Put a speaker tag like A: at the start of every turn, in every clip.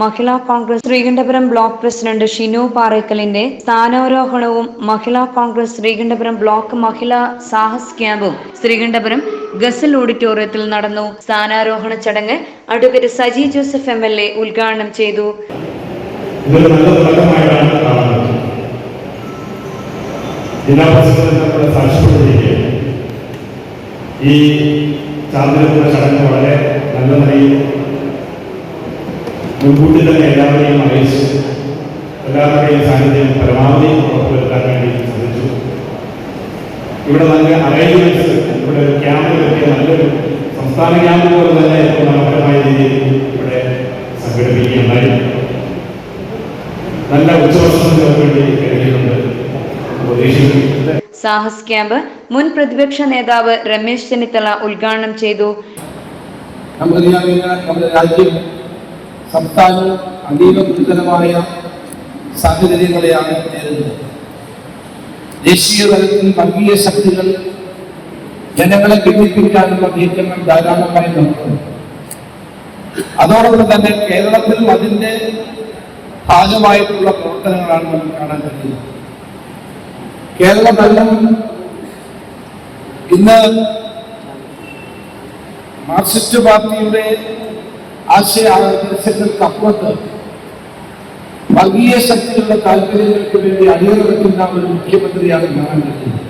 A: മഹിളാ Congress Sreekandapuram block president Shinu പാറേക്കലിന്റെ സ്ഥാനാരോഹണവും Mahila Congress Sreekandapuram block Mahila Sahas ക്യാമ്പും ശ്രീകണ്ഠപുരം ഗസൽ ഓഡിറ്റോറിയത്തിൽ നടന്നു സ്ഥാനാരോഹണ ചടങ്ങ് advocate Saji Joseph M L A ഉദ്ഘാടനം ചെയ്തു ഈ ചാന്ദ്രപുര ചടങ്ങ് വളരെ നല്ല നിലയിൽ മുൻകൂട്ടി തന്നെ എല്ലാവരെയും അറിയിച്ചു എല്ലാവരുടെയും സാന്നിധ്യം പരമാവധി ഉറപ്പുവരുത്താൻ വേണ്ടി ശ്രമിച്ചു ഇവിടെ നല്ല അറേഞ്ച്മെന്റ്സ് ഇവിടെ ക്യാമ്പ് പറ്റിയ നല്ലൊരു സംസ്ഥാന ക്യാമ്പ് പോലെ തന്നെ മനോഹരമായ രീതിയിൽ ഇവിടെ സംഘടിപ്പിക്കുകയുണ്ടായി നല്ല ഉച്ചവർഷങ്ങൾക്ക് വേണ്ടി കഴിഞ്ഞിട്ടുണ്ട് സാഹസ് ക്യാമ്പ് മുൻ പ്രതിപക്ഷ നേതാവ് രമേശ് ചെന്നിത്തല ഉദ്ഘാടനം ചെയ്തു
B: നമ്മുടെ രാജ്യം സംസ്ഥാനം അതീവ ഗുരുതരമായ സാഹചര്യങ്ങളെയാണ് നേരിടുന്നത് ദേശീയ തലത്തിൽ വർഗീയ ശക്തികൾ ജനങ്ങളെ ഭിന്നിപ്പിക്കാനുള്ള നീക്കങ്ങൾ ധാരാളമായി നടത്തുന്നു അതോടൊപ്പം തന്നെ കേരളത്തിൽ അതിൻ്റെ ഭാഗമായിട്ടുള്ള പ്രവർത്തനങ്ങളാണ് നമുക്ക് കാണാൻ കഴിയുന്നത് കേരള ഭരണം ഇന്ന് മാർക്സിസ്റ്റ് പാർട്ടിയുടെ ആശയ ആദർശങ്ങൾക്കപ്പുറത്ത് വർഗീയ ശക്തിയുള്ള താല്പര്യങ്ങൾക്ക് വേണ്ടി അടിയറവെക്കുന്ന ഒരു മുഖ്യമന്ത്രിയാണ് കാണാൻ കഴിയുന്നത്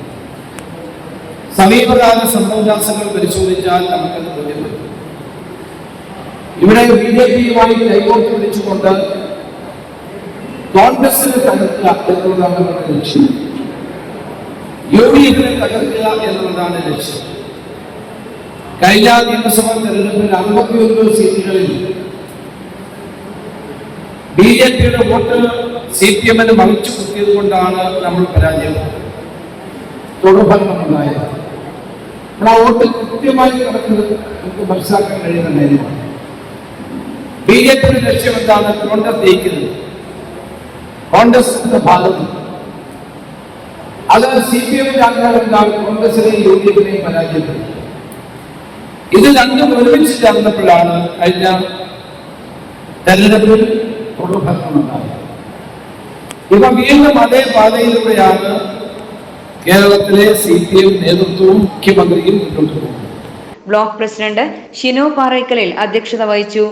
B: സമീപകാല സംഭവവികാസങ്ങൾ പരിശോധിച്ചാൽ നമുക്കത് ബോധ്യപ്പെടും ഇവിടെ ബി ജെ പിയുമായി കൈകോർത്ത് പിടിച്ചുകൊണ്ട് കോൺഗ്രസിന് തകർക്കുക എന്നുള്ളതാണ് നമ്മുടെ ലക്ഷ്യം യു ഡി എഫിനെ തകർക്കുക എന്നുള്ളതാണ് ലക്ഷ്യം കഴിഞ്ഞ നിയമസഭാ തെരഞ്ഞെടുപ്പിൽ അമ്പത്തിയൊന്ന് സീറ്റുകളിൽ ബി ജെ പിയുടെ വോട്ട് സി പി എമ്മിന് മറിച്ചു കുത്തിയത് കൊണ്ടാണ് നമ്മൾ പരാജയപ്പെട്ടത് തുടർഭരണമുണ്ടായത് നമ്മൾ ആ വോട്ട് കൃത്യമായി നടക്കുന്നത് നമുക്ക് മനസ്സിലാക്കാൻ കഴിയുന്ന കാര്യമാണ് ബി ജെ പിയുടെ ലക്ഷ്യം എന്താണ് കോൺഗ്രസ് ജയിക്കുന്നത് കോൺഗ്രസിന്റെ ഭാഗത്ത് അത് സി പി എമ്മിന്റെ അംഗങ്ങൾ എന്താണ് കോൺഗ്രസിനെയും യു ഡി എഫിനെയും പരാജയപ്പെടുത്തുന്നത് ഇത് രണ്ടും ഒരുമിച്ച് ചേർന്നപ്പോഴാണ് കഴിഞ്ഞ തെരഞ്ഞെടുപ്പിൽ തൊടുഭരണമുണ്ടായത് ഇപ്പൊ വീണ്ടും അതേ പാതയിലൂടെയാണ് കേരളത്തിലെ സി പി എം നേതൃത്വവും മുഖ്യമന്ത്രിയും മുന്നോട്ട്
A: പോകുന്നത് ബ്ലോക്ക് പ്രസിഡന്റ് ഷിനോ പാറയ്ക്കലിൽ അധ്യക്ഷത വഹിച്ചു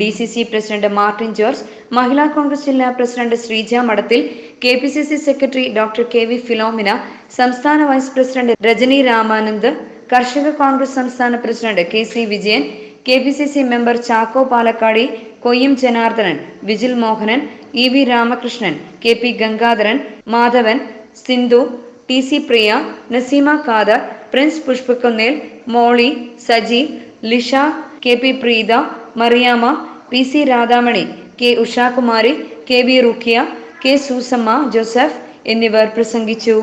A: D C C president Martin George Mahila Congress ജില്ലാ president Sreeja Madathil K P C C secretary doctor K V Philomina സംസ്ഥാന വൈസ് പ്രസിഡന്റ് രജനി രാമാനന്ദ് കർഷക കോൺഗ്രസ് സംസ്ഥാന president K C Vijayan K P C C member Chacko Palakkadi Koyyam Janardhanan Vijil Mohanan E V Ramakrishnan K P Gangadharan Madhavan Sindhu T C Priya Naseema Khader Prince Pushpakunnel Molly Saji Lisha K P Preetha Mariyama P C Radhamani K Ushakumari K V Rukhiya K Susamma Joseph എന്നിവർ പ്രസംഗിച്ചു